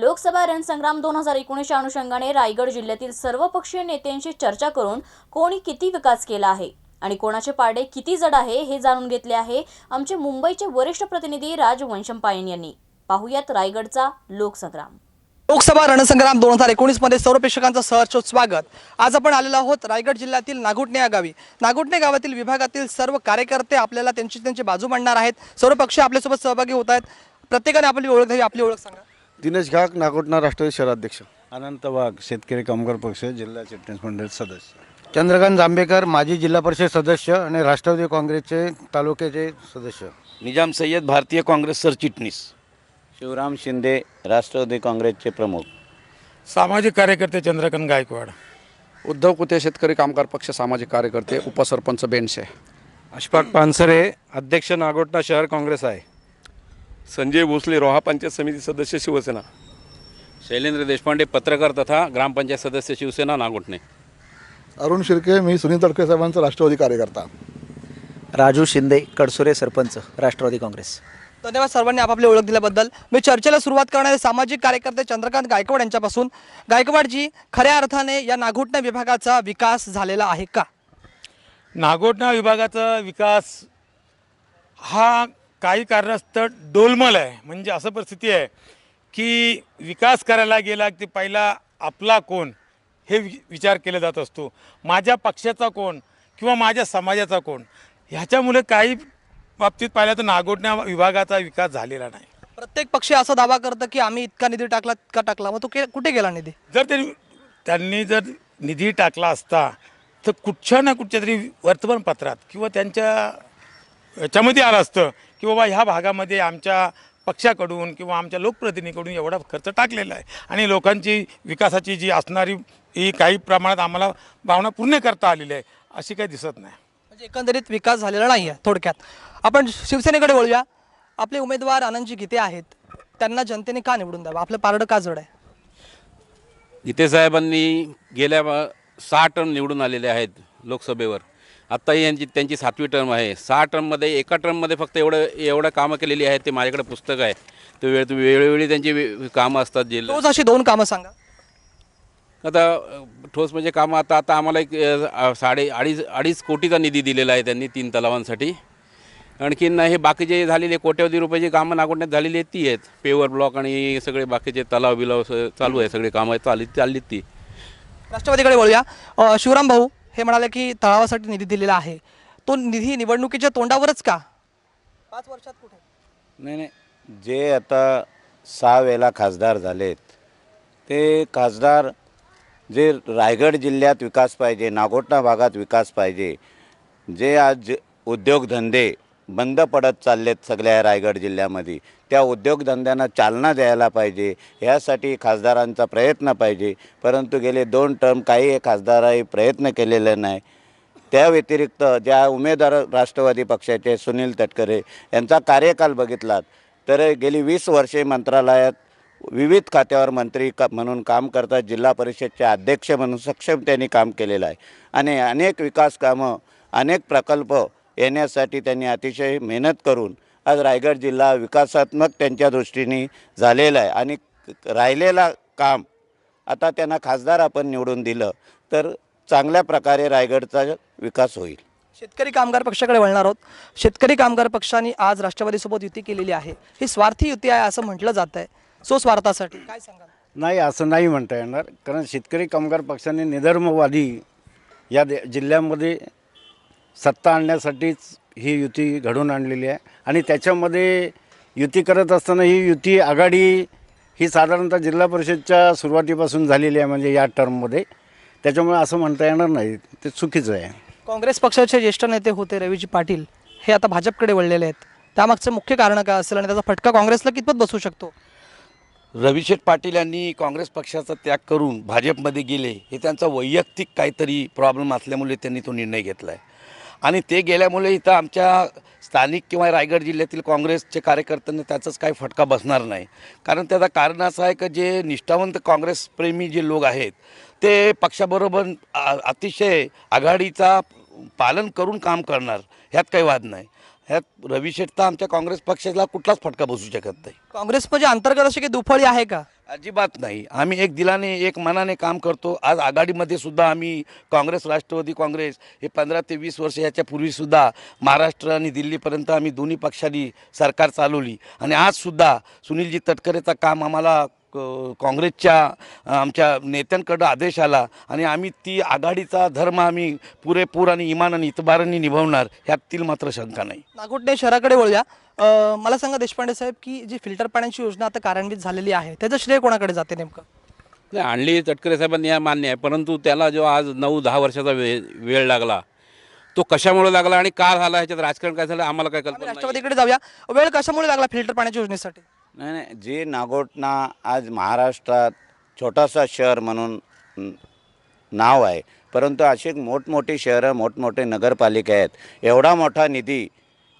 लोकसभा रणसंग्राम दोन हजार एकोणीसच्या अनुषंगाने रायगड जिल्ह्यातील सर्वपक्षीय नेत्यांशी चर्चा करून कोणी किती विकास केला आहे आणि कोणाचे पारडे किती जड आहे हे जाणून घेतले आहे आमचे मुंबईचे वरिष्ठ प्रतिनिधी राज वंशम पायन यांनी. पाहुयात रायगडचा लोकसंग्राम. लोकसभा रणसंग्राम दोन हजार एकोणीसमध्ये सर्व प्रेक्षकांचं सहर्ष स्वागत. आज आपण आलेलो आहोत रायगड जिल्ह्यातील नागुटणे या गावी. नागुटणे गावातील विभागातील सर्व कार्यकर्ते आपल्याला त्यांची त्यांची बाजू मांडणार आहेत. सर्व पक्ष आपल्यासोबत सहभागी होत आहेत. प्रत्येकाने आपली ओळख द्यावी आपली ओळख सांगा. दिनेश घाक नागोटणा राष्ट्रवादी शहराध्यक्ष. अनंत वाघ शेतकरी कामगार पक्ष जिल्हा चिटणीस मंडळ सदस्य. चंद्रकांत जांभेकर माजी जिल्हा परिषद सदस्य आणि राष्ट्रवादी काँग्रेसचे तालुक्याचे सदस्य. निजाम सय्यद भारतीय काँग्रेस सरचिटणीस शिवराम शिंदे राष्ट्रवादी काँग्रेसचे प्रमुख. सामाजिक कार्यकर्ते चंद्रकांत गायकवाड. उद्धव कुते शेतकरी कामगार पक्ष सामाजिक कार्यकर्ते उपसरपंच बेनशे. अशफाक पानसरे अध्यक्ष नागोठणा शहर काँग्रेस आहे. संजय भोसले रोहा पंचायत समिती सदस्य शिवसेना. शैलेंद्र देशपांडे पत्रकार तथा ग्रामपंचायत सदस्य शिवसेना नागोठणे अरुण शिर्के मी सुनील तडके साहेबांचा राष्ट्रवादी कार्यकर्ता. राजू शिंदे कडसुरे सरपंच राष्ट्रवादी काँग्रेस. धन्यवाद सर्वांनी आपापली ओळख दिल्याबद्दल. मी चर्चेला सुरुवात करणारे सामाजिक कार्यकर्ते चंद्रकांत गायकवाड यांच्यापासून. गायकवाडजी खऱ्या अर्थाने या नागुटणे विभागाचा विकास झालेला आहे का? नागोठणा विभागाचा विकास हा काही कारणास्तव डोलमल आहे. म्हणजे असं परिस्थिती आहे की विकास करायला गेला की पहिला आपला कोण हे विचार केला जात असतो. माझ्या पक्षाचा कोण किंवा माझ्या समाजाचा कोण ह्याच्यामुळे काही बाबतीत पाहिलं तर नागोठणा विभागाचा विकास झालेला नाही. प्रत्येक पक्ष असा दावा करतं की आम्ही इतका निधी टाकला इतका टाकला. मग तो के कुठे गेला निधी? जर त्यांनी त्यांनी जर निधी टाकला असता तर कुठच्या ना कुठच्या तरी वर्तमानपत्रात किंवा त्यांच्या याच्यामध्ये आलं असतं की बाबा ह्या भागामध्ये आमच्या पक्षाकडून किंवा आमच्या लोकप्रतिनिधीकडून एवढा खर्च टाकलेला आहे. आणि लोकांची विकासाची जी असणारी ही काही प्रमाणात आम्हाला भावना पूर्ण करता आलेली आहे अशी काही दिसत नाही. म्हणजे एकंदरीत विकास झालेला नाही आहे थोडक्यात. आपण शिवसेनेकडे वळूया आपले उमेदवार आनंदजी गीते आहेत. त्यांना जनतेने का निवडून द्यावं? आपलं पारडं का जड आहे? गीते साहेबांनी गेल्या टर्म निवडून आलेले आहेत लोकसभेवर. आत्ताही यांची त्यांची सातवी टर्म आहे. सहा टर्ममध्ये एका टर्ममध्ये फक्त एवढं एवढं कामं केलेली आहेत ते माझ्याकडे पुस्तक आहे. ते वेळ वेळोवेळी त्यांची वे- कामं असतात जिल्हा रोज अशी दोन कामं सांगा. आता ठोस म्हणजे कामं आता आता आम्हाला एक अ, साडे अडीच अडीच कोटीचा निधी दिलेला आहे त्यांनी तीन तलावांसाठी. आणखीन हे बाकीचे झालेले कोट्यवधी रुपयाची कामं नागोडण्यात झालेली आहेत ती आहेत. पेवर ब्लॉक आणि सगळे बाकीचे तलाव बिलाव स- चालू आहे सगळे कामं चालली चाललीत ती. राष्ट्रवादीकडे वळूया. अ, शिवराम भाऊ हे म्हणाले की तळावासाठी निधी दिलेला आहे. तो निधी निवडणुकीच्या तोंडावरच का? पाच वर्षात कुठे? नाही नाही. जे आता सहा वेळेला खासदार झालेत ते खासदार जे रायगड जिल्ह्यात विकास पाहिजे नागोठणा भागात विकास पाहिजे जे आज उद्योगधंदे बंद पडत चाललेत सगळ्या रायगड जिल्ह्यामध्ये त्या उद्योगधंद्यांना चालना द्यायला पाहिजे ह्यासाठी खासदारांचा प्रयत्न पाहिजे. परंतु गेले दोन टर्म काही खासदारांनी प्रयत्न केलेले नाही. त्या व्यतिरिक्त ज्या उमेदवार राष्ट्रवादी पक्षाचे सुनील तटकरे यांचा कार्यकाल बघितलात तर गेली वीस वर्षे मंत्रालयात विविध खात्यावर मंत्री का म्हणून काम करतात जिल्हा परिषदचे अध्यक्ष म्हणून सक्षम त्यांनी काम केलेलं आहे. आणि अनेक विकास कामं अनेक प्रकल्प येण्यासाठी त्यांनी अतिशय मेहनत करून आज रायगड जिल्हा विकासात्मक त्यांच्या दृष्टीने झालेला आहे. आणि राहिलेला काम आता त्यांना खासदार आपण निवडून दिलं तर चांगल्या प्रकारे रायगडचा विकास होईल. शेतकरी कामगार पक्षाकडे वळणार आहोत. शेतकरी कामगार पक्षाने आज राष्ट्रवादीसोबत युती केलेली आहे. ही स्वार्थी युती आहे असं म्हटलं जात आहे. स्वस्वार्थासाठी काय सांगाल? नाही असं नाही म्हणता येणार. कारण शेतकरी कामगार पक्षाने निधर्मवादी या दे जिल्ह्यामध्ये सत्ता आणण्यासाठीच ही युती घडवून आणलेली आहे. आणि त्याच्यामध्ये युती करत असताना ही युती आघाडी ही साधारणतः जिल्हा परिषदच्या सुरुवातीपासून झालेली आहे म्हणजे या टर्ममध्ये. त्याच्यामुळे असं म्हणता येणार नाही. ते चुकीचं आहे. काँग्रेस पक्षाचे ज्येष्ठ नेते होते रवीजी पाटील. हे आता भाजपकडे वळलेले आहेत. त्यामागचं मुख्य कारण काय असेल आणि त्याचा फटका काँग्रेसला कितपत बसू शकतो? रविशेठ पाटील यांनी काँग्रेस पक्षाचा त्याग करून भाजपमध्ये गेले हे त्यांचा वैयक्तिक काहीतरी प्रॉब्लेम असल्यामुळे त्यांनी तो निर्णय घेतला आहे आणि ते गेल्यामुळे इथं आमच्या स्थानिक किंवा रायगड जिल्ह्यातील काँग्रेसचे कार्यकर्त्यांना त्याचाच काही फटका बसणार नाही. कारण त्याचं कारण असं आहे की जे निष्ठावंत काँग्रेसप्रेमी जे लोक आहेत ते पक्षाबरोबर अतिशय आघाडीचा पालन करून काम करणार ह्यात काही वाद नाही. ह्यात रवी शेठ आमच्या काँग्रेस पक्षाला कुठलाच फटका बसू शकत नाही. काँग्रेस म्हणजे अंतर्गत अशी काही दुफळी आहे का? अजिबात नाही. आम्ही एक दिलाने एक मनाने काम करतो. आज आघाडीमध्ये सुद्धा आम्ही काँग्रेस राष्ट्रवादी काँग्रेस हे पंधरा ते वीस वर्ष याच्या पूर्वीसुद्धा महाराष्ट्र आणि दिल्लीपर्यंत आम्ही दोन्ही पक्षांनी सरकार चालवली. आणि आजसुद्धा सुनीलजी तटकरेचा काम आम्हाला काँग्रेसच्या आमच्या नेत्यांकडं आदेश आला आणि आम्ही ती आघाडीचा धर्म आम्ही पुरेपूर आणि इमान आणि इतबारांनी निभावणार ह्यातील मात्र शंका नाही. नागोठणे शहराकडे वळूया. अ, मला सांगा देशपांडे साहेब की जी फिल्टर पाण्याची योजना आता कार्यान्वित झालेली आहे त्याचं श्रेय कोणाकडे जाते नेमकं? नाही आणली तटकरे साहेबांनी हा मान्य आहे. परंतु त्याला जो आज नऊ दहा वर्षाचा वे वेळ लागला तो कशामुळे लागला आणि का झाला ह्याच्यात राजकारण काय झालं आम्हाला काय कल्पना नाही. राष्ट्रवादीकडे जाऊया. वेळ कशामुळे लागला फिल्टर पाण्याच्या योजनेसाठी? नाही नाही. जे नागोठणा आज महाराष्ट्रात छोटासा शहर म्हणून नाव आहे परंतु अशी मोठमोठी शहरं मोठमोठे नगरपालिका आहेत. एवढा मोठा निधी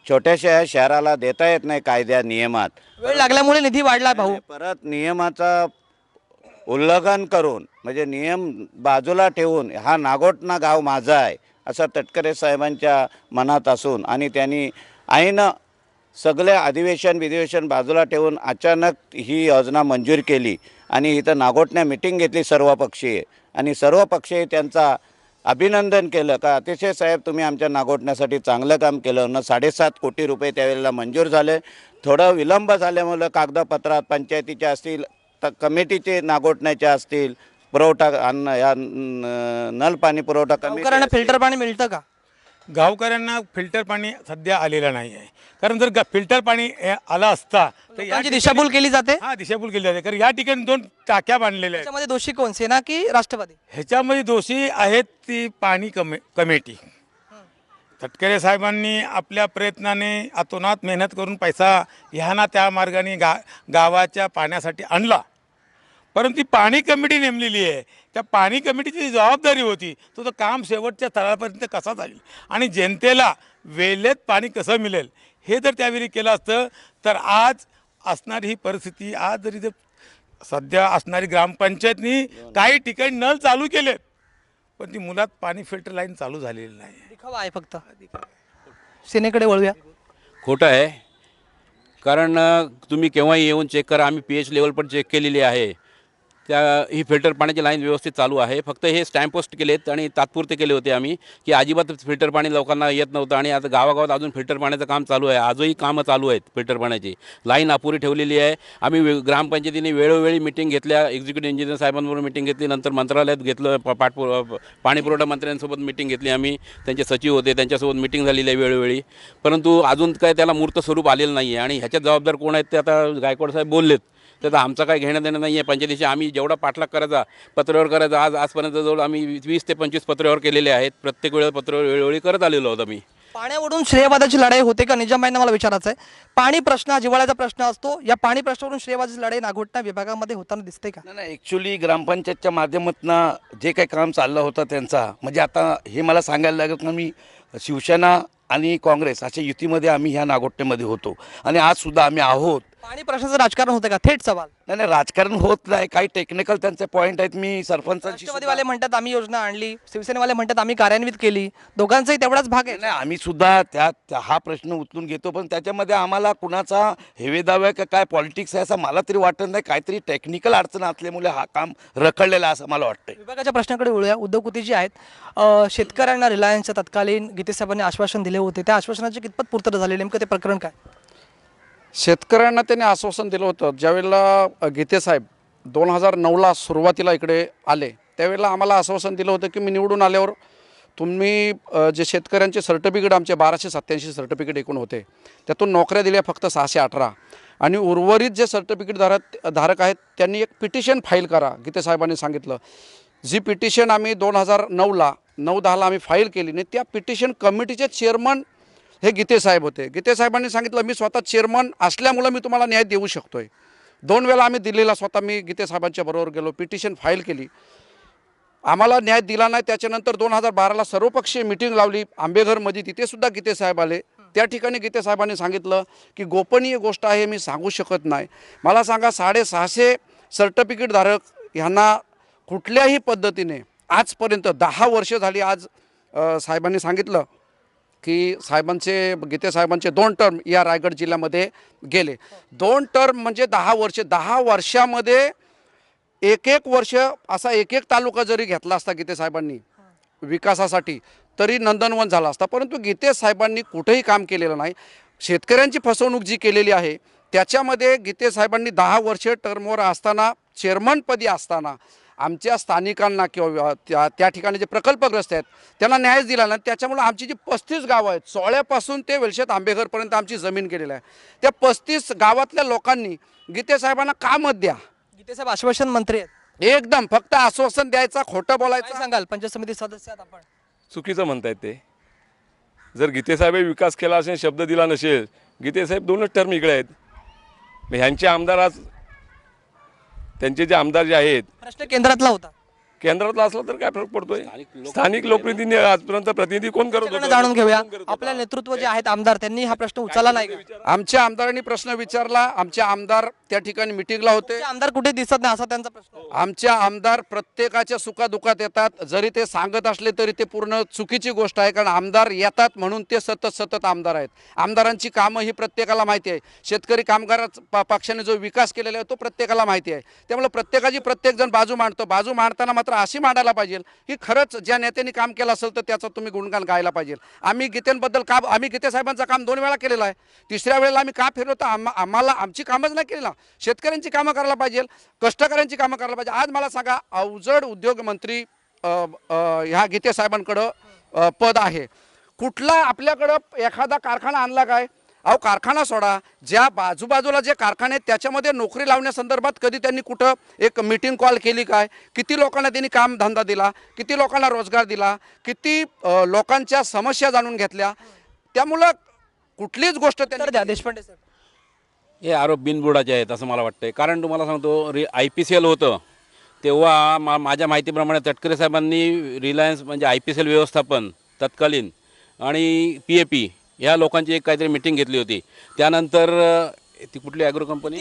छोट्याशा या शहराला देता येत नाही कायद्या नियमात. वेळ लागल्यामुळे निधी वाढला भाऊ. परत नियमाचा उल्लंघन करून म्हणजे नियम बाजूला ठेवून हा नागोठणा गाव माझा आहे असं तटकरे साहेबांच्या मनात असून आणि त्यांनी ऐन सगळे अधिवेशन विधिवेशन बाजूला ठेवून अचानक ही योजना मंजूर केली आणि इथं नागोठण्या मिटिंग घेतली सर्व पक्षीय. आणि सर्व पक्षीय त्यांचा अभिनंदन केलं का अतिशय साहेब तुम्ही आमच्या नागोठण्यासाठी चांगलं काम केलं. न साडेसात कोटी रुपये त्यावेळेला मंजूर झाले. थोडं विलंब झाल्यामुळं कागदपत्रात पंचायतीचे असतील त कमिटीचे नागोठण्याचे असतील पुरवठा अन्न या नल पाणी पुरवठा कमिटी फिल्टर पाणी मिळतं का? गावकऱ्यांना फिल्टर पाणी सध्या आलेलं नाही आहे. कारण जर गा फिल्टर पाणी आलं असता तर या लोकांची दिशाभूल केली जाते? हा दिशाभूल केली जाते. कारण या ठिकाणी दोन टाक्या बांधलेल्या आहेत. त्याच्यामध्ये दोषी कोण? सेना की राष्ट्रवादी? ह्याच्यामध्ये दोषी आहेत ती पाणी कमे कमिटी. तटकरे साहेबांनी आपल्या प्रयत्नाने अतोनात मेहनत करून पैसा ह्या ना त्या मार्गाने गा गावाच्या पाण्यासाठी आणला. परंतु ती पाणी कमिटी नेमलेली आहे. त्या पाणी कमिटीची जी जबाबदारी होती तो तो काम शेवटच्या तळापर्यंत कसा जाईल? आणि जनतेला वेळेत पाणी कसं मिळेल? हे जर त्यावेळी केलं असतं तर आज असणारी ही परिस्थिती आज जरी जर सध्या असणारी ग्रामपंचायतनी काही ठिकाणी नळ चालू केलेत पण ती मुलात पाणी फिल्टर लाईन चालू झालेली नाही. दिखावा आहे फक्त. सेनेकडे वळूया. खोटं आहे. कारण अ, तुम्ही केव्हाही येऊन चेक करा. आम्ही पी एच लेवल पण चेक केलेली आहे. त्या ही फिल्टर पाण्याची लाईन व्यवस्थित चालू आहे. फक्त हे स्टॅम्प पोस्ट केलेत आणि तात्पुरते केले होते आम्ही की अजिबात फिल्टर पाणी लोकांना येत नव्हतं आणि आता गावागावात अजून फिल्टर पाण्याचं काम चालू आहे. आजही कामं चालू आहेत फिल्टर पाण्याची. लाईन अपुरी ठेवलेली आहे. आम्ही ग्रामपंचायतीने वेळोवेळी मिटिंग घेतल्या. एक्झिक्युटिव्ह इंजिनियर साहेबांबरोबर मिटिंग घेतली. नंतर मंत्रालयात घेतलं. पाठपु पाठपुर पाणीपुरवठा मंत्र्यांसोबत मिटिंग घेतली आम्ही. त्यांचे सचिव होते. त्यांच्यासोबत मिटिंग झालेली आहे वेळोवेळी. परंतु अजून काय त्याला मूर्त स्वरूप आलेलं नाही आहे आणि ह्याच्यात जबाबदार कोण आहेत ते आता गायकवाड साहेब बोललेत. तर आता आमचं काही घेणं देणं नाही आहे पंचायतीशी आम्ही जेवढा पाठलाग करायचा पत्रावर करायचा आज आजपर्यंत जवळ आम्ही वीस ते पंचवीस पत्रावर केलेले आहेत. प्रत्येक वेळेला पत्रावर वेळोवेळी करत आलेलो आहोत आम्ही. पाण्यावरून श्रेयवादाची लढाई होते का? निजामाईंना मला विचारायचं आहे पाणी प्रश्न हा जिव्हाळ्याचा प्रश्न असतो या पाणी प्रश्नावरून श्रेयवादाची लढाई नागोठणा विभागामध्ये होताना दिसते का? नाही नाही ॲक्च्युली ग्रामपंचायतच्या माध्यमातून जे काही काम चाललं होतं त्यांचा म्हणजे आता हे मला सांगायला लागेल का मी शिवसेना आणि काँग्रेस अशा युतीमध्ये आम्ही ह्या नागोठणेमध्ये होतो. आणि आजसुद्धा आम्ही आहोत. पाणी प्रश्नाचं राजकारण होतं का? थेट सवाल. नाही नाही राजकारण होत नाही. काही टेक्निकल त्यांचे पॉईंट आहेत. मी सरपंचांशी राष्ट्रवादीवाले म्हणतात आम्ही योजना आणली. शिवसेनेवाले म्हणतात आम्ही कार्यान्वित केली. दोघांचाही तेवढाच भाग आहे. नाही आम्ही सुद्धा त्या त्या- हा प्रश्न उचलून घेतो. पण त्याच्यामध्ये आम्हाला कुणाचा हेवेदावा का काय पॉलिटिक्स आहे असं मला तरी वाटत नाही. काहीतरी टेक्निकल अडचण असल्यामुळे हा काम रखडलेला आहे असं मला वाटतंय. विभागाच्या प्रश्नाकडे वळूया. उद्धव कुती जे आहेत. अ, शेतकऱ्यांना रिलायन्सच्या तत्कालीन गीते साहेबांनी आश्वासन दिले होते. त्या आश्वासनाची कितपत पूर्तता झाली? नेमकं ते प्रकरण काय? शेतकऱ्यांना त्यांनी आश्वासन दिलं होतं. ज्यावेळेला गीतेसाहेब दोन हजार नऊला सुरुवातीला इकडे आले त्यावेळेला आम्हाला आश्वासन दिलं होतं की मी निवडून आल्यावर तुम्ही जे शेतकऱ्यांचे सर्टिफिकेट आमचे बाराशे सत्त्याऐंशी सर्टिफिकेट एकूण होते त्यातून नोकऱ्या दिल्या फक्त सहाशे अठरा. आणि उर्वरित जे सर्टिफिकेट धारक धारक आहेत त्यांनी एक पिटिशन फाईल करा गीतेसाहेबांनी सांगितलं. जी पिटिशन आम्ही दोन हजार नऊला नऊ दहाला आम्ही फाईल केली नाही त्या पिटिशन कमिटीचे चेअरमन हे गीते साहेब होते. गीते साहेबांनी सांगितलं मी स्वतः चेअरमन असल्यामुळं मी तुम्हाला न्याय देऊ शकतोय. दोन वेळा आम्ही दिल्लीला स्वतः मी गीते साहेबांच्या बरोबर गेलो पिटिशन फाईल केली. आम्हाला न्याय दिला नाही त्याच्यानंतर दोन हजार बाराला सर्वपक्षीय मिटिंग लावली. आंबेघरमध्ये तिथेसुद्धा गीतेसाहेब गीते साहेब आले. त्या ठिकाणी गीते साहेबांनी सांगितलं की गोपनीय गोष्ट आहे मी सांगू शकत नाही. मला सांगा साडेसहाशे सर्टिफिकेटधारक ह्यांना कुठल्याही पद्धतीने आजपर्यंत दहा वर्ष झाली आज साहेबांनी सांगितलं. की साहेबांचे गीते साहेबांचे दोन टर्म या रायगड जिल्ह्यामध्ये गेले. दोन टर्म म्हणजे दहा वर्षे. दहा वर्षामध्ये एक एक वर्ष असा एक एक तालुका जरी घेतला असता गीते साहेबांनी विकासासाठी तरी नंदनवन झाला असता. परंतु गीते साहेबांनी कुठेही काम केलेलं नाही. शेतकऱ्यांची फसवणूक जी केलेली आहे त्याच्यामध्ये गीते साहेबांनी दहा वर्ष टर्मवर असताना चेअरमनपदी असताना आमच्या स्थानिकांना किंवा त्या त्या ठिकाणी जे प्रकल्पग्रस्त आहेत त्यांना न्यायच दिला नाही. त्याच्यामुळे आमची जी पस्तीस गावं आहेत सोळ्यापासून ते वेलशेत आंबेघरपर्यंत आमची जमीन गेलेली आहे. त्या पस्तीस गावातल्या लोकांनी गीते साहेबांना का मत द्या गीतेसाहेब आश्वासन मंत्री आहेत. एकदम फक्त आश्वासन द्यायचं खोटं बोलायचं. सांगाल? पंचायत समिती सदस्य आहात आपण. चुकीचं म्हणतायत ते. जर गीतेसाहेबही विकास केला असेल शब्द दिला नसेल गीतेसाहेब दोनच टर्म इकडे आहेत. मग ह्यांचे आमदार आज त्यांचे जे आमदार जे आहेत प्रश्न केंद्रातला होता. केंद्रातला असला तर काय फरक पडतोय? स्थानिक लोकप्रतिनिधी आजपर्यंत प्रतिनिधी कोण करत होतं? जाणून घेऊया. कोण करत होतं? आपल्या नेतृत्व जे आहेत आमदार त्यांनी हा प्रश्न उचलला नाही का? आमच्या आमदारांनी प्रश्न विचारला. आमचे आमदार त्या ठिकाणी मिटिंगला होते. आमदार कुठे दिसत नाही असा त्यांचा प्रश्न. आमच्या आमदार प्रत्येकाच्या सुखादुखात येतात. जरी ते सांगत असले तरी ते पूर्ण चुकीची गोष्ट आहे. कारण आमदार येतात म्हणून ते सतत सतत आमदार आहेत. आमदारांची कामं ही प्रत्येकाला माहिती आहे. शेतकरी कामगार पक्षाने जो विकास केलेला आहे तो प्रत्येकाला माहिती आहे. त्यामुळे प्रत्येकाची प्रत्येकजण बाजू मांडतो. बाजू मांडताना मात्र अशी मांडायला पाहिजे की खरंच ज्या नेत्यांनी काम केलं असेल तर त्याचं तुम्ही गुणगान गायला पाहिजे. आम्ही गीतेंबद्दल का आम्ही गीते साहेबांचं काम दोन वेळा केलेलं आहे. तिसऱ्या वेळेला आम्ही का फिरलो तर आम्हा आम्हाला आमची कामच नाही केली ना. शेतकऱ्यांची कामं करायला पाहिजे कष्टकऱ्यांची कामं करायला पाहिजे. आज मला सांगा अवजड उद्योगमंत्री ह्या गीते साहेबांकडं पद आहे. कुठला आपल्याकडं एखादा कारखाना आणला काय? अहो कारखाना सोडा. ज्या बाजूबाजूला जे कारखाने आहेत त्याच्यामध्ये नोकरी लावण्यासंदर्भात कधी त्यांनी कुठं एक मीटिंग कॉल केली काय? किती लोकांना त्यांनी काम धंदा दिला? किती लोकांना रोजगार दिला? किती लोकांच्या समस्या जाणून घेतल्या? त्यामुळं कुठलीच गोष्ट त्यांनी द्या देशपांडे साहेब. हे आरोप बिनबुडाचे आहेत असं मला वाटतंय. कारण तुम्हाला सांगतो रि आय पी सी एल होतं. तेव्हा मा माझ्या माहितीप्रमाणे तटकरे साहेबांनी रिलायन्स म्हणजे आय पी सी एल व्यवस्थापन तत्कालीन आणि पी ए पी ह्या लोकांची एक काहीतरी मिटिंग घेतली होती. त्यानंतर ती कुठली ॲग्रो कंपनी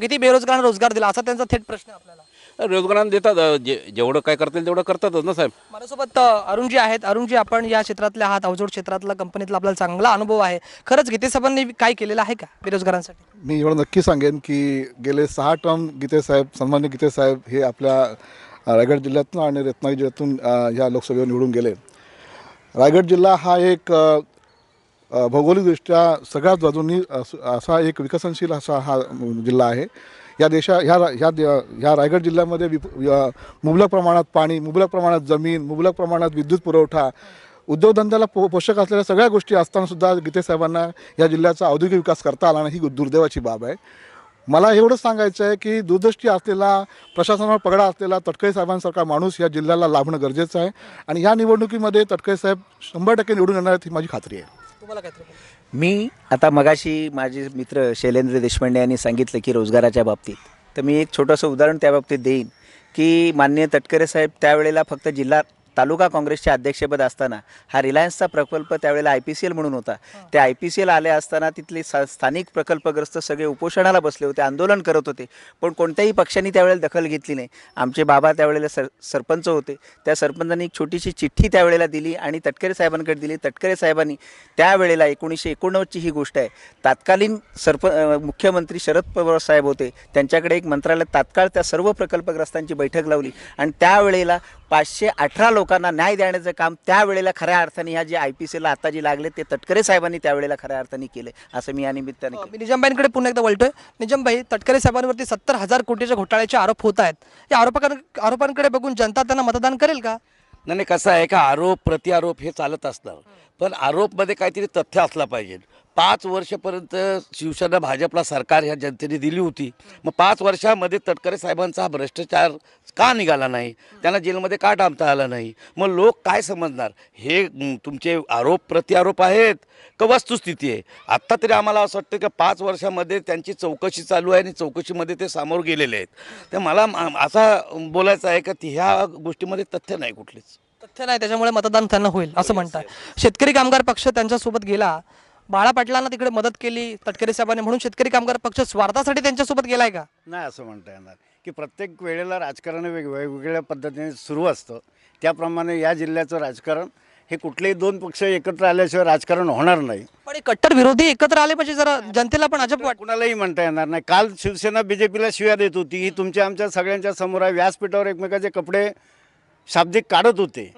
किती, बेरोजगारांना रोजगार दिला असा त्यांचा थेट प्रश्न आपल्याला. रोजगारांना देतात जे जेवढं काय करतील तेवढं करतातच ना साहेब? माझ्यासोबत अरुणजी आहेत. अरुणजी आपण या क्षेत्रातले आहात अवजोड क्षेत्रातला कंपनीतला आपल्याला चांगला अनुभव आहे. खरंच गीते साहेबांनी काय केलेलं आहे का बेरोजगारांसाठी? मी एवढं नक्की सांगेन की गेले सहा टर्म गीते साहेब सन्मान्य गीते साहेब हे आपल्या रायगड जिल्ह्यातून आणि रत्नागिरी जिल्ह्यातून ह्या लोकसभेवर निवडून गेले. रायगड जिल्हा हा एक भौगोलिकदृष्ट्या सगळ्याच बाजूंनी असा एक विकसनशील असा हा जिल्हा आहे. या देशा ह्या रा- ह्या ह्या रायगड जिल्ह्यामध्ये विप मुबलक प्रमाणात पाणी मुबलक प्रमाणात जमीन मुबलक प्रमाणात विद्युत पुरवठा उद्योगधंद्याला पो पोषक असलेल्या सगळ्या गोष्टी असतानासुद्धा गीतेसाहेबांना या जिल्ह्याचा औद्योगिक विकास करता आला नाही ही दुर्दैवाची बाब आहे. मला एवढंच सांगायचं आहे की दूरदृष्टी असलेला प्रशासनावर पगडा असलेला तटकरे साहेबांसारखा माणूस या जिल्ह्याला लाभणं गरजेचं आहे. आणि या निवडणुकीमध्ये तटकरे साहेब शंभर टक्के निवडून येणार आहेत ही माझी खात्री आहे. तुम्हाला काय मी आता मगाशी माझे मित्र शैलेंद्र देशपांडे यांनी सांगितलं की रोजगाराच्या बाबतीत. तर मी एक छोटंसं उदाहरण त्या बाबतीत देईन की माननीय तटकरे साहेब त्यावेळेला फक्त जिल्हा तालुका काँग्रेसचे अध्यक्षपद असताना हा रिलायन्सचा प्रकल्प त्यावेळेला आय पी सी एल म्हणून होता. ते आय पी सी एल आले असताना तिथले सा स्थानिक प्रकल्पग्रस्त सगळे उपोषणाला बसले होते आंदोलन करत होते. पण कोणत्याही पक्षांनी त्यावेळेला दखल घेतली नाही. आमचे बाबा त्यावेळेला सर सरपंच होते. त्या सरपंचांनी एक छोटीशी चिठ्ठी त्यावेळेला दिली आणि तटकरे साहेबांकडे दिली. तटकरे साहेबांनी त्यावेळेला एकोणीसशे एकोणनव्वदची ही गोष्ट आहे. तात्कालीन सरप मुख्यमंत्री शरद पवार साहेब होते. त्यांच्याकडे एक मंत्रालयात तात्काळ त्या सर्व प्रकल्पग्रस्तांची बैठक लावली आणि त्यावेळेला पाचशे अठरा लोकांना न्याय देण्याचं काम त्यावेळेला खऱ्या अर्थाने ह्या जे आय पी सीला आता जे लागले ते तटकरे साहेबांनी त्यावेळेला खऱ्या अर्थाने केले असं मी या निमित्ताने अ, मी निजामबाईंकडे पुन्हा एकदा वळतोय निजामबाई तटकरे साहेबांवरती सत्तर हजार कोटीच्या घोटाळ्याचे आरोप होत आहेत. या आरोपां आरोपांकडे बघून जनता त्यांना मतदान करेल का? नाही नाही कसं आहे का आरोप प्रतिआरोप हे चालत असणार. पण आरोपमध्ये काहीतरी तथ्य असलं पाहिजे. पाच वर्षापर्यंत शिवसेना भाजपला सरकार ह्या जनतेने दिली होती. मग पाच वर्षामध्ये तटकरे साहेबांचा हा भ्रष्टाचार का निघाला नाही? त्यांना जेलमध्ये का टांबता आला नाही? मग लोक काय समजणार? हे तुमचे आरोप प्रतिआरोप आहेत का वस्तुस्थिती आहे? आत्ता तरी आम्हाला असं वाटतं की पाच वर्षामध्ये त्यांची चौकशी चालू आहे आणि चौकशीमध्ये ते सामोर गेलेले आहेत. तर मला असा बोलायचं आहे का ह्या गोष्टीमध्ये तथ्य नाही कुठलीच. तथ्य नाही त्याच्यामुळे मतदान त्यांना होईल असं म्हणताय. शेतकरी कामगार पक्ष त्यांच्यासोबत गेला बाळा पाटलांना तिकडे मदत केली तटकरे साहेबांनी म्हणून शेतकरी कामगार पक्ष स्वार्थासाठी त्यांच्यासोबत गेलाय का? नाही असं म्हणता येणार. की प्रत्येक वेळेला राजकारण वेग वेगवेगळ्या पद्धतीने सुरू असतं. त्याप्रमाणे या जिल्ह्याचं राजकारण हे कुठलेही दोन पक्ष एकत्र आल्याशिवाय राजकारण होणार नाही. पण हे कट्टर विरोधी एकत्र आले म्हणजे जरा जनतेला पण अजब वाट कुणालाही म्हणता येणार नाही. काल शिवसेना बी जे पीला शिव्या देत होती. ही तुमच्या आमच्या सगळ्यांच्या समोर आहे. व्यासपीठावर एकमेकाचे कपडे शाब्दिक काढत होते.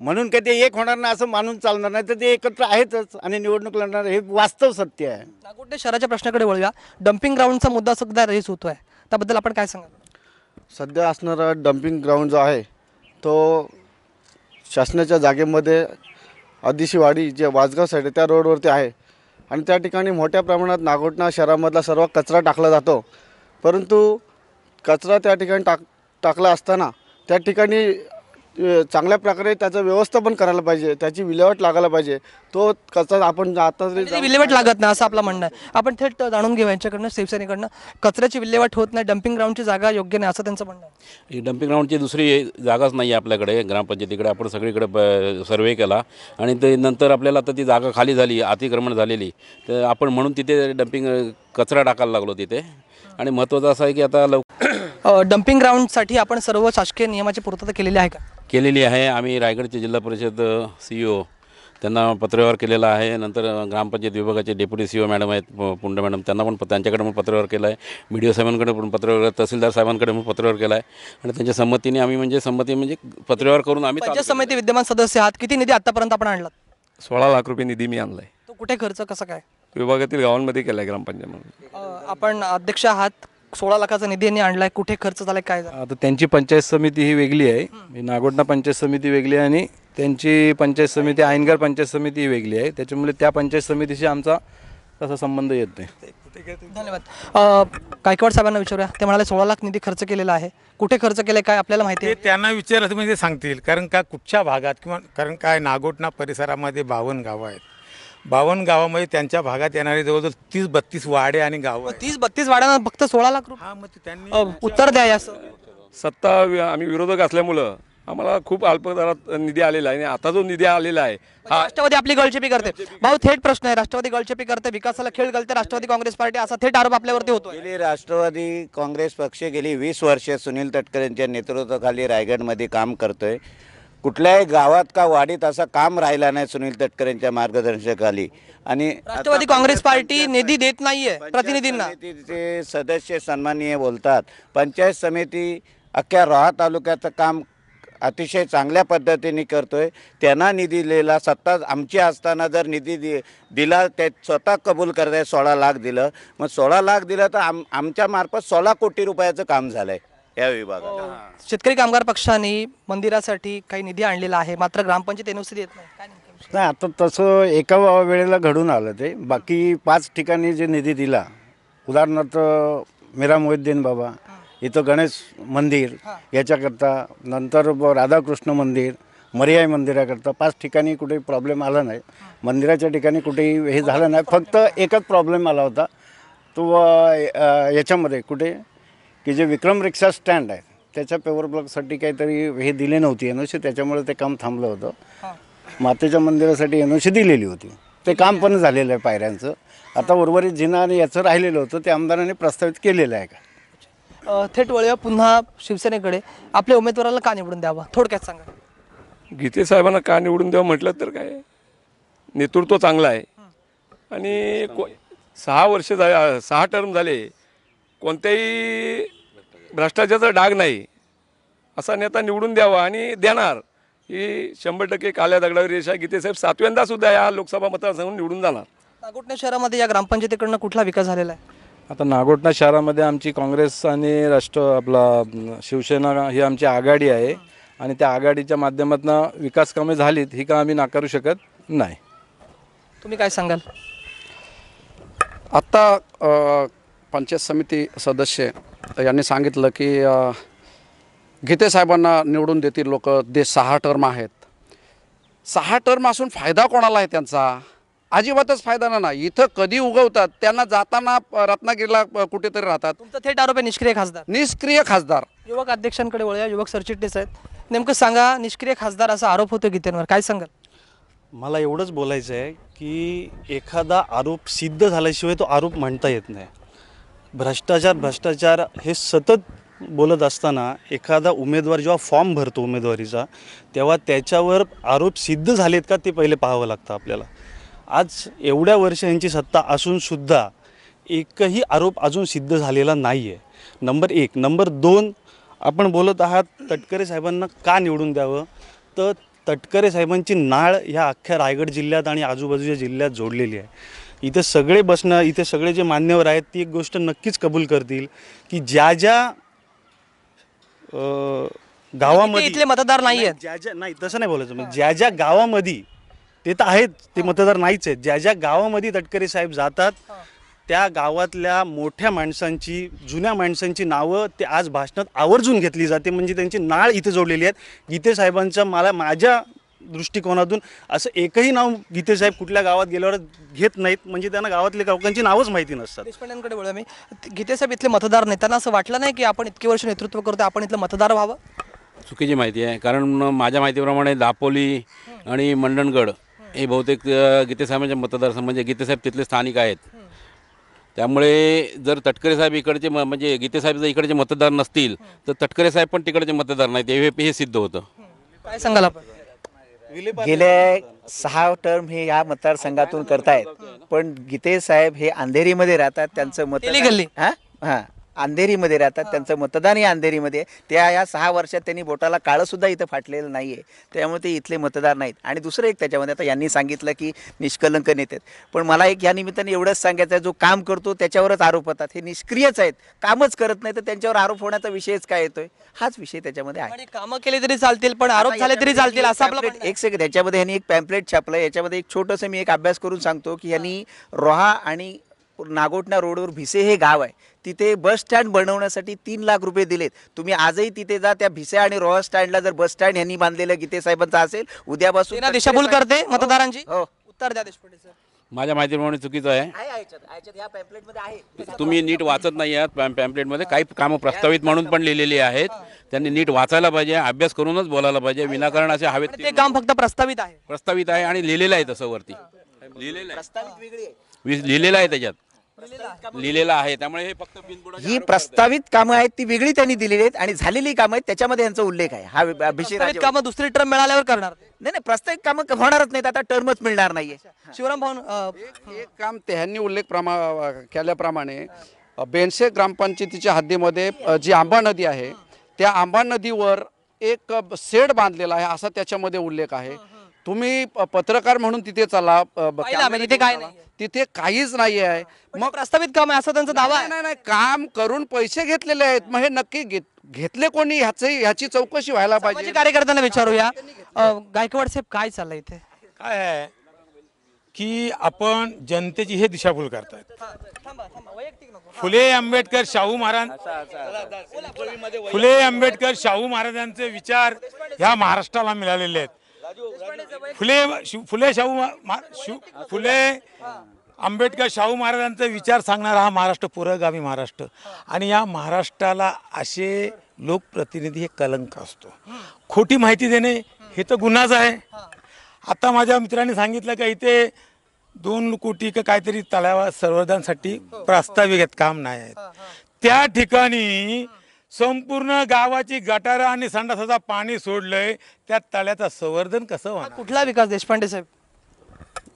म्हणून काही ते एक होणार नाही असं मानून चालणार नाही. तर ते एकत्र आहेतच आणि निवडणूक लढणार हे वास्तव सत्य आहे. नागोठणे शहराच्या प्रश्नाकडे वळूया. डम्पिंग ग्राउंडचा मुद्दा सुद्धा रेस होतोय. त्याबद्दल आपण काय सांगाल? सध्या असणारा डम्पिंग ग्राउंड जो आहे तो शासनाच्या जागेमध्ये आदिशीवाडी जे वाजगाव साईड आहे त्या रोडवरती आहे. आणि त्या ठिकाणी मोठ्या प्रमाणात नागोठणा शहरामधला सर्व कचरा टाकला जातो. परंतु कचरा त्या ठिकाणी टाक टाकला असताना त्या ठिकाणी चांगल्या प्रकारे त्याचं व्यवस्थापन करायला पाहिजे त्याची विल्हेवाट लागायला पाहिजे. तो कचरा आपण आता जरी ती विल्हेवाट लागत नाही असं आपलं म्हणणं आहे. आपण थेट जाणून घेऊ यांच्याकडनं शिवसेनेकडनं. कचऱ्याची विल्हेवाट होत नाही डम्पिंग ग्राउंडची जागा योग्य नाही असं त्यांचं म्हणणं आहे. ही डम्पिंग ग्राउंडची दुसरी जागाच नाही आहे आपल्याकडे ग्रामपंचायतीकडे. आपण सगळीकडे ब सर्वे केला. आणि ते नंतर आपल्याला आता ती जागा खाली झाली अतिक्रमण झालेली. तर आपण म्हणून तिथे डम्पिंग कचरा टाकायला लागलो तिथे. आणि महत्त्वाचं असं आहे की आता लव अ, डम्पिंग ग्राउंडसाठी आपण सर्व शासकीय नियमाची पूर्तता केलेली आहे का? केलेली आहे. आम्ही रायगडचे जिल्हा परिषद सी ओ त्यांना पत्रव्यवहार केलेला आहे. नंतर ग्रामपंचायत विभागाचे डेप्युटी सी ओ मॅडम आहेत पुंडे मॅडम त्यांना पण त्यांच्याकडे पण पत्रव्यवहार केला आहे. बी डी ओ साहेबांकडे पण पत्रव्यवहार तहसीलदार साहेबांकडे पण पत्रव्यवहार केला आहे. आणि त्यांच्या संमतीने आम्ही म्हणजे संमती म्हणजे पत्रव्यवहार करून आम्ही पंचायत समिती विद्यमान सदस्य आहात. किती निधी आतापर्यंत आपण आणलात? सोळा लाख रुपये निधी मी आणला आहे तो कुठे खर्च कसा काय? विभागातील गावांमध्ये केला आहे ग्रामपंचायतमध्ये अ, आपण अध्यक्ष आहात. सोळा लाखाचा निधी यांनी आणलाय कुठे खर्च झालाय काय झालं आता त्यांची पंचायत समिती ही वेगळी आहे. नागोठणा पंचायत समिती वेगळी आहे आणि त्यांची पंचायत समिती आयनगर पंचायत समिती ही वेगळी आहे. त्याच्यामुळे त्या पंचायत समितीशी आमचा तसा संबंध येत नाही. धन्यवाद. अ, गायकवाड साहेबांना विचारूया. ते म्हणाले सोळा लाख निधी खर्च केलेला आहे. कुठे खर्च केलाय काय आपल्याला माहिती ते आहे त्यांना विचारलं म्हणजे ते सांगतील. कारण का कुठच्या भागात किंवा कारण काय नागोठणा परिसरामध्ये बावन्न गावं आहेत. बावन्न गावामध्ये त्यांच्या भागात येणारे जवळजवळ तीस बत्तीस वाडे आणि गावं. तीस बत्तीस वाड्यांना फक्त सोळा लाख रुपये. हा मग ते त्यांनी अ, उत्तर द्या या सत्ता वि- आम्ही विरोधक असल्यामुळं आम्हाला खूप अल्प दरात निधी आलेला आहे आणि आता जो निधी आलेला आहे हा राष्ट्रवादी आपली गळचेपी करते. भाऊ थेट प्रश्न आहे. राष्ट्रवादी गळचेपी करते विकासाला खेळ घालते राष्ट्रवादी काँग्रेस पार्टी असा थेट आरोप आपल्यावरती होतोय. गेली राष्ट्रवादी काँग्रेस पक्ष गेली वीस वर्षे सुनील तटकरेंच्या नेतृत्वाखाली रायगडमध्ये काम करतोय. कुठल्याही गावात का वाडीत असं काम राहिला नाही सुनील तटकरेंच्या मार्गदर्शनाखाली आणि राष्ट्रवादी काँग्रेस पार्टी निधी देत नाहीये प्रतिनिधींना. समितीचे सदस्य सन्माननीय बोलतात. पंचायत समिती अख्ख्या रोहा तालुक्याचं काम अतिशय चांगल्या पद्धतीने करतोय. त्यांना निधी दिलेला सत्ता आमची असताना जर निधी दि दिला ते स्वतः कबूल करत आहे सोळा लाख दिलं. मग सोळा लाख दिलं तर आम आमच्या मार्फत सोळा कोटी रुपयाचं काम झालं आहे या विभागात शेतकरी कामगार पक्षाने मंदिरासाठी काही निधी आणलेला आहे. मात्र ग्रामपंचायत एनओसी देत नाही. काय नेमकं विषय? नाही आता तसं एका वेळेला घडून आलं ते. बाकी पाच ठिकाणी जे निधी दिला उदाहरणार्थ मीरा मोहिद्दीन बाबा इथं गणेश मंदिर याच्याकरता नंतर ब- राधाकृष्ण मंदिर मरियाई मंदिराकरता पाच ठिकाणी कुठे प्रॉब्लेम आला नाही. मंदिराच्या ठिकाणी कुठेही हे झालं नाही. फक्त एकच प्रॉब्लेम आला होता. तो अ, याच्यामध्ये कुठे? की जे विक्रम रिक्षा स्टँड आहे त्याच्या पेवर ब्लॉकसाठी काहीतरी हे दिले नव्हती एन त्याच्यामुळे ते काम थांबलं होतं. मातेच्या मंदिरासाठी एन दिलेली होती. ते काम पण झालेलं आहे पायऱ्यांचं. आता उर्वरित जिना आणि याचं राहिलेलं होतं ते आमदारांनी प्रस्तावित केलेलं आहे का? थेट वळूया पुन्हा शिवसेनेकडे. आपल्या उमेदवाराला का निवडून द्यावं? थोडक्यात सांगा. गीते साहेबांना का निवडून द्यावं म्हटलं तर काय? नेतृत्व चांगलं आहे. आणि को सहा वर्ष झा सहा टर्म झाले. कोणत्याही भ्रष्टाचाराचा डाग नाही. असा नेता निवडून द्यावा आणि देणार. ही शंभर टक्के काल्या दगडावर रेषा गीते साहेब सातव्यांदा सुद्धा या लोकसभा मतदारसंघातून निवडून जाणार. नागोठणे शहरामध्ये या ग्रामपंचायतीकडनं कुठला विकास झालेला आहे? आता नागोठणा शहरामध्ये आमची काँग्रेस आणि राष्ट्र आपला अं, शिवसेना ही आमची आघाडी आहे. आणि त्या आघाडीच्या माध्यमातून विकास कामे झालीत ही का आम्ही नाकारू शकत नाही. तुम्ही काय सांगाल? आत्ता अ, पंचायत समिती सदस्य यांनी सांगितलं की गीते साहेबांना निवडून देतील लोक ते सहा टर्म आहेत. सहा टर्म असून फायदा कोणाला आहे त्यांचा? अजिबातच फायदा नाही. इथं कधी उगवतात त्यांना जाताना रत्नागिरीला कुठेतरी राहतात. तुमचा थेट आरोप आहे निष्क्रिय खासदार. निष्क्रिय खासदार. युवक अध्यक्षांकडे वळूया युवक सरचिटणीस आहेत. नेमकं सांगा निष्क्रिय खासदार असा आरोप होतो गीतेंवर काय सांगाल? मला एवढंच बोलायचं आहे की एखादा आरोप सिद्ध झाल्याशिवाय तो आरोप म्हणता येत नाही. भ्रष्टाचार भ्रष्टाचार हे सतत बोलत असताना एखादा उमेदवार जेव्हा फॉर्म भरतो उमेदवारीचा तेव्हा त्याच्यावर आरोप सिद्ध झालेत का ते पहिले पाहावं लागतं आपल्याला. आज एवढ्या वर्ष यांची सत्ता असूनसुद्धा एकही आरोप अजून सिद्ध झालेला नाही आहे नंबर एक. नंबर दोन आपण बोलत आहात तटकरे साहेबांना का निवडून द्यावं? तर तटकरे साहेबांची नाळ ह्या अख्ख्या रायगड जिल्ह्यात आणि आजूबाजूच्या जिल्ह्यात जोडलेली आहे. इथे सगळे बसणं इथे सगळे जे मान्यवर आहेत ती एक गोष्ट नक्कीच कबूल करतील की ज्या ज्या अं, गावामध्ये इथले मतदार नाही आहेत. ज्या ज्या नाही तसं नाही बोलायचं. म्हणजे ज्या ज्या गावामध्ये ते तर आहेत ते मतदार नाहीच आहेत. ज्या ज्या गावामध्ये तटकरे साहेब जातात त्या गावातल्या मोठ्या माणसांची जुन्या माणसांची नावं ते आज भाषणात आवर्जून घेतली जाते. म्हणजे त्यांची नाळ इथे जोडलेली आहेत. गीते साहेबांच्या मला माझ्या दृष्टिकोनातून असं एकही नाव गीते साहेब कुठल्या गावात गेल्यावर घेत नाहीत. म्हणजे त्यांना गावातल्या लोकांची नावच माहिती नसतात. देशपांड्यांकडे बोलूया मी. गीते साहेब इथले मतदार नाही. त्यांना असं वाटलं नाही की आपण इतके वर्ष नेतृत्व करतो आपण इथलं मतदार व्हावं? चुकीची माहिती आहे. कारण माझ्या माहितीप्रमाणे दापोली आणि मंडणगड हे बहुतेक अ, गीतेसाहेबांचे मतदारसंघ म्हणजे गीतेसाहेब तिथले स्थानिक आहेत. त्यामुळे जर तटकरे साहेब इकडचे म- म्हणजे गीतेसाहेब जर इकडचे मतदार नसतील तर तटकरे साहेब पण तिकडचे मतदार नाहीत. हे हे सिद्ध होतं. काय सांगाल आपण? गेले सहा टर्म हे या मतदारसंघातून करतायत. पण गीते साहेब हे अंधेरीमध्ये राहतात त्यांचं. मतदान हां? हां. अंधेरीमध्ये राहतात त्यांचं मतदान हे अंधेरीमध्ये आहे. त्या या सहा वर्षात त्यांनी बोटाला काळं सुद्धा इथं फाटलेलं नाही आहे त्यामुळे ते इथले मतदार नाहीत. आणि दुसरं एक त्याच्यामध्ये आता यांनी सांगितलं की निष्कलंक नेते पण मला एक या निमित्ताने एवढंच सांगायचं आहे जो काम करतो त्याच्यावरच आरोप होतात. हे निष्क्रियच आहेत. कामच करत नाही तर त्यांच्यावर आरोप होण्याचा विषयच काय येतोय? हाच विषय त्याच्यामध्ये आहे. कामं केली तरी चालतील पण आरोप झाले तरी चालतील असं आपलं pamphlet- म्हणणं आहे. एक सेकंड याच्यामध्ये ह्यांनी एक पॅम्पलेट छापलं याच्यामध्ये एक छोटंसं मी एक अभ्यास करून सांगतो की यांनी रोहा आणि नागोटणा रोडवर भिसे हे गाव आहे. तिथे बस स्टँड बनवण्यासाठी तीन लाख रुपये दिलेत. तुम्ही आजही तिथे जा त्या भिसे आणि रोहा स्टँडला जर बस स्टँड यांनी बांधलेलं गीते साहेबांचं असेल उद्यापासून सेना दिशाभूल करते मतदारांची. हो. उत्तर द्या देशपांडे सर. माझ्या माहितीप्रमाणे चुकीचं आहे. तुम्ही नीट वाचत नाही आहात पॅम पॅम्पलेटमध्ये काही कामं प्रस्तावित म्हणून पण लिहिलेली आहेत. त्यांनी नीट वाचायला पाहिजे अभ्यास करूनच बोलायला पाहिजे विनाकारण असे हवेत ते काम फक्त प्रस्तावित आहे. प्रस्तावित आहे आणि लिहिलेलं आहे तसं वरती. लिहिलेलं आहे प्रस्तावित वेगळी आहे. वि- लिहिलेलं आहे त्याच्यात. लिहिलेलं आहे. त्यामुळे हे फक्त बिनबुडाचे ही आरोप प्रस्तावित कामं आहेत ती वेगळी त्यांनी दिलेली आहेत आणि झालेली कामं आहेत त्याच्यामध्ये यांचा उल्लेख आहे. हा अभिषेक प्रस्तावित कामं दुसरी टर्म मिळाल्यावर करणार. नाही नाही प्रस्तावित कामं होणारच नाहीत आता टर्मच मिळणार नाहीये. शिवराम भाऊन अं, एक काम त्यांनी उल्लेख प्रमा केल्याप्रमाणे बेनसे ग्रामपंचायतीच्या हद्दीमध्ये अ, जी आंबा नदी आहे त्या आंबा नदीवर एक अ, शेड बांधलेला आहे असा त्याच्यामध्ये उल्लेख आहे. तुम्ही प- पत्रकार म्हणून तिथे चला अ, ब- पाहिलं आम्ही, तिथे काय चला. नाहीये. तिथे काहीच नाही आहे मग प्रस्तावित काम आहे असा त्यांचा दावा नाही आहे नाही नाही काम करून पैसे घेतलेले आहेत. मग हे नक्की घेत- घेतले कोणी? ह्याची ह्याची चौकशी व्हायला पाहिजे. सामाजिक कार्यकर्त्यांना विचारूया. अं, गायकवाड साहेब काय चाललंय इथे? काय आहे की आपण जनतेची हे दिशाभूल करतायत. फुले आंबेडकर शाहू महाराज फुले आंबेडकर शाहू महाराजांचे विचार ह्या महाराष्ट्राला मिळालेले आहेत. फुले शिव- फुले शाहू शिव- फुले आंबेडकर शाहू महाराजांचा विचार सांगणारा हा महाराष्ट्र पुरोगामी महाराष्ट्र. आणि या महाराष्ट्राला असे लोकप्रतिनिधी हे कलंक असतो. खोटी माहिती देणे हे तर गुन्हाच आहे. आता माझ्या मित्रांनी सांगितलं का इथे दोन कोटी का काहीतरी तलावा संवर्धनासाठी प्रस्तावित आहेत, काम नाही आहेत. त्या ठिकाणी संपूर्ण गावाची गटारं आणि संडासाचा पाणी सोडलंय. त्या तळ्याचं संवर्धन कसं होणार? कुठला विकास देशपांडे साहेब?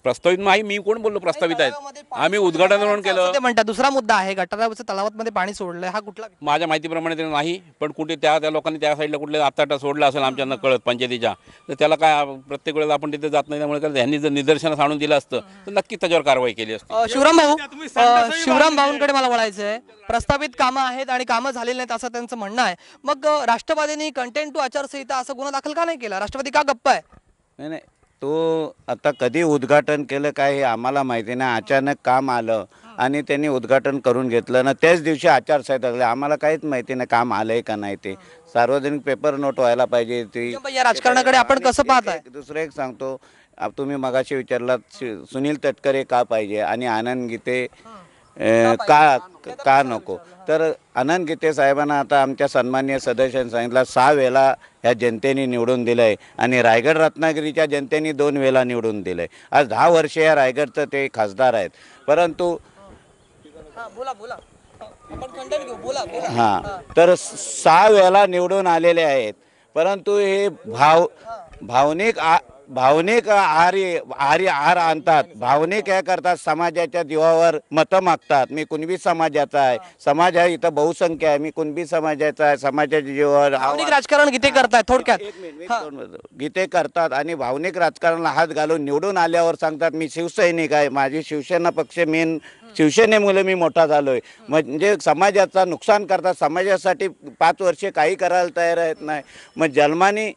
प्रस्तावित नाही मी कोण बोललो प्रस्तावित आहेत? आम्ही उद्घाटन म्हणून केलं ते म्हणतात. दुसरा मुद्दा आहे गटारावरचं तलावात पाणी सोडलंय हा कुठला? माझ्या माहितीप्रमाणे ते नाही पण कुठे त्या त्या लोकांनी त्या साईडला कुठले आत्ता सोडला असेल आमच्या न कळत पंचायतीच्या तर त्याला काय प्रत्येक वेळेला आपण तिथे जात नाही त्यामुळे ह्यांनी जर निदर्शनास आणून दिलं असतं तर नक्कीच त्याच्यावर कारवाई केली असती. शिवराम भाऊ शिवराम भाऊंकडे मला वळायचं आहे प्रस्तावित कामं आहेत आणि कामं झालेली नाहीत असं त्यांचं म्हणणं आहे. मग राष्ट्रवादीने कंटेंट टू आचारसंहिता असं गुन्हा दाखल का नाही केला? राष्ट्रवादी का गप्प आहे? नाही नाही. तो आता कधी उद्घाटन केलं काय हे आम्हाला माहिती नाही. अचानक काम आलं आणि त्यांनी उद्घाटन करून घेतलं ना त्याच दिवशी आचारसंहिता लागली. आम्हाला काहीच माहिती नाही काम आलंय का नाही ते. सार्वजनिक पेपर नोट व्हायला पाहिजे ती. या राजकारणाकडे आपण कसं पाहताय? दुसरं एक सांगतो. तुम्ही मगाशी विचारलात सुनील तटकरे का पाहिजे? आणि आनंद गीते का का नको? तर आनंद गीते साहेबांना आता आमच्या सन्मान्य सदस्यांनी सांगितलं सहा वेळा ह्या जनतेने निवडून दिलं आहे आणि रायगड रत्नागिरीच्या जनतेने दोन वेळा निवडून दिलं आहे आज दहा वर्षे या रायगडचं ते खासदार आहेत. परंतु हां तर सहा वेळेला निवडून आलेले आहेत. परंतु हे भाव भावनिक आ भावनिक आहारी आहारी आहार आणतात. भावनिक हे करतात समाजाच्या जीवावर मतं मागतात. मी कुणबी समाजाचा आहे. समाज आहे इथं बहुसंख्य आहे. मी कुणबी समाजाचा आहे. समाजाच्या जीवावर भावनिक राजकारण गीते करतायत थोडक्यात. हा. गीते करतात आणि भावनिक राजकारणाला हात घालून निवडून आल्यावर सांगतात मी शिवसैनिक आहे. माझी शिवसेना पक्ष मेन शिवसेनेमुळे मी मोठा झालोय. म्हणजे समाजाचा नुकसान करतात. समाजासाठी पाच वर्षे काही करायला तयार आहेत नाही. मग जन्माने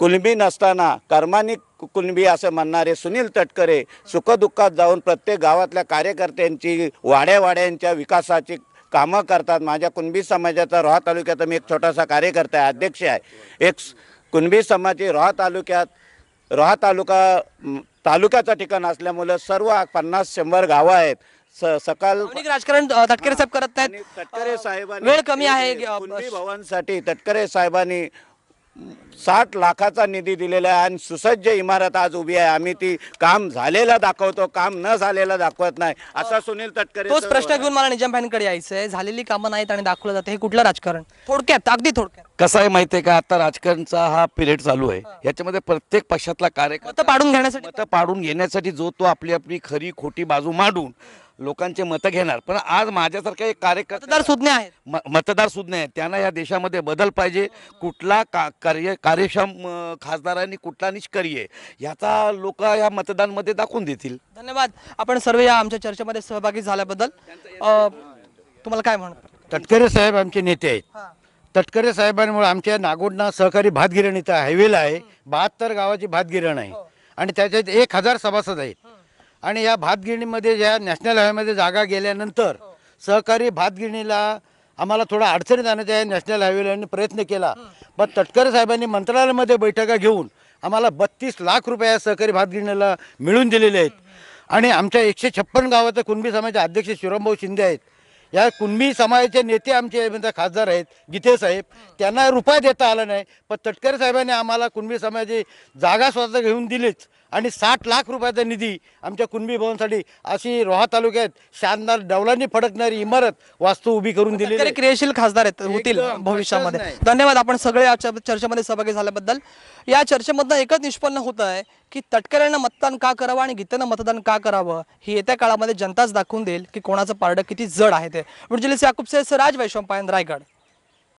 कुणबी नसताना कर्मानी कुणबी असं म्हणणारे सुनील तटकरे सुखदुःखात जाऊन प्रत्येक गावातल्या कार्यकर्त्यांची वाड्यावाड्यांच्या विकासाची कामं करतात. माझ्या कुणबी समाजाचा रोहा तालुक्यात मी एक छोटासा कार्यकर्ता आहे अध्यक्ष आहे. एक कुणबी समाजाची रोहा तालुक्यात रोहा तालुका तालुक्याचं ठिकाण असल्यामुळं सर्व पन्नास शंभर गावं आहेत. स सकाळ राजकारण तटकरे साहेब करत नाहीत तटकरे साहेबांनी वेळ कमी आहे. कुणबी भवनसाठी तटकरे साहेबांनी साठ लाखाचा निधी दिलेला आहे आणि सुसज्ज इमारत आज उभी आहे. आम्ही ती काम झालेलं दाखवतो काम न झालेलं दाखवत नाही. असा सुनील तटकरे तोच प्रश्न घेऊन मला निजाम भाईंकडे यायचं आहे झालेली कामं नाहीत आणि दाखवलं जातं. हे कुठलं राजकारण? थोडक्यात अगदी थोडक्यात. कसं आहे माहिती आहे का? आता राजकारणचा हा पिरियड चालू आहे. याच्यामध्ये प्रत्येक पक्षातला कार्यकर्ता मतं पाडून घेण्यासाठी मतं पाडून घेण्यासाठी जो तो आपली आपली खरी खोटी बाजू मांडून लोकांचे मतं घेणार. पण आज माझ्यासारखा एक कार्यकर्ता मतदार सुज्ञ आहेत. म- मतदार सुद्धा आहेत. त्यांना या देशामध्ये बदल पाहिजे. कुठला का कार्य कार्यक्षम अं, खासदारांनी कुठला निष्क्रिय आहे याचा लोक या मतदानमध्ये दाखवून देतील. धन्यवाद. आपण सर्व या आमच्या चर्चेमध्ये सहभागी झाल्याबद्दल. अ, तुम्हाला काय म्हणत तटकरे साहेब आमचे नेते आहेत. तटकरे साहेबांमुळे आमच्या नागोडना सहकारी भात गिरण इथं हायवेला आहे. बहात्तर गावाची भात गिरण आहे आणि त्याच्यात एक हजार सभासद आहेत. आणि या भात गिरणीमध्ये ज्या नॅशनल हायवेमध्ये जागा गेल्यानंतर सहकारी भात गिरणीला आम्हाला थोडा अडचणीत आणण्याचा आहे नॅशनल हायवेला प्रयत्न केला. पण तटकरे साहेबांनी मंत्रालयामध्ये बैठका घेऊन आम्हाला बत्तीस लाख रुपये या सहकारी भात गिरणीला मिळून दिलेले आहेत. आणि आमच्या एकशे छप्पन गावाचे कुणबी समाजाचे अध्यक्ष शिवरामभाऊ शिंदे आहेत. या कुणबी समाजाचे नेते आमचे म्हणजे खासदार आहेत गीते साहेब. त्यांना रुपया देता आला नाही पण तटकरे साहेबांनी आम्हाला कुणबी समाजाची जागा स्वतः घेऊन दिलीच. आणि साठ लाख रुपयाचा निधी आमच्या कुणबी भवनसाठी अशी रोहा तालुक्यात शानदार डवलांनी फडकणारी इमारत वास्तू उभी करून दिली क्रियाशील खासदार आहेत होतील भविष्यामध्ये. धन्यवाद आपण सगळे या चर्च- चर्चेमध्ये सहभागी झाल्याबद्दल. या चर्चेमधनं एकच निष्पन्न होत आहे की तटकऱ्यांना मतदान का करावं आणि गीतेनं मतदान का करावं ही येत्या काळामध्ये जनताच दाखवून देईल की कोणाचं पारडं किती जड आहे ते. म्हणजे याकूब से राज वैश्वम पायन रायगड.